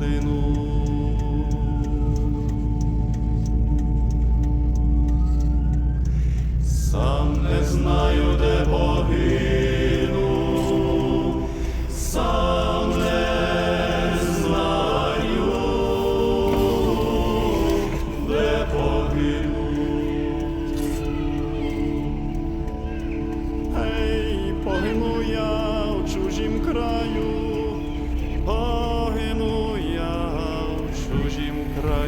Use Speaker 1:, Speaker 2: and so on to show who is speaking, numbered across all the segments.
Speaker 1: Годину. Сам не знаю, де погину,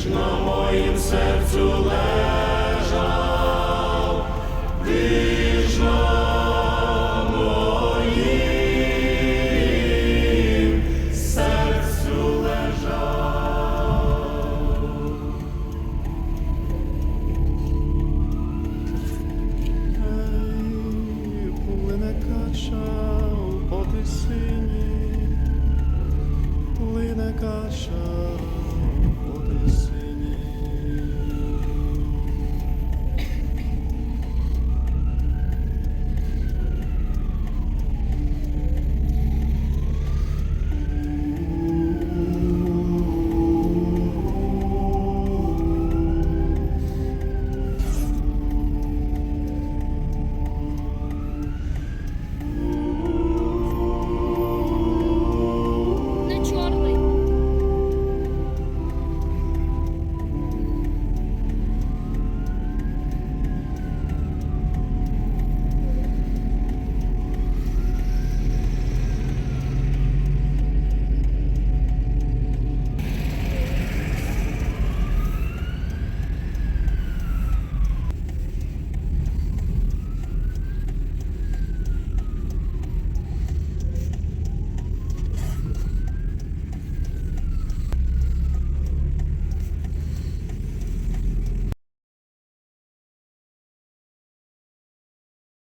Speaker 1: ж на моїм серцю лежав, ти моїм серцю лежав. Ей, плине кача по тисині, плине кача. Holy Spirit.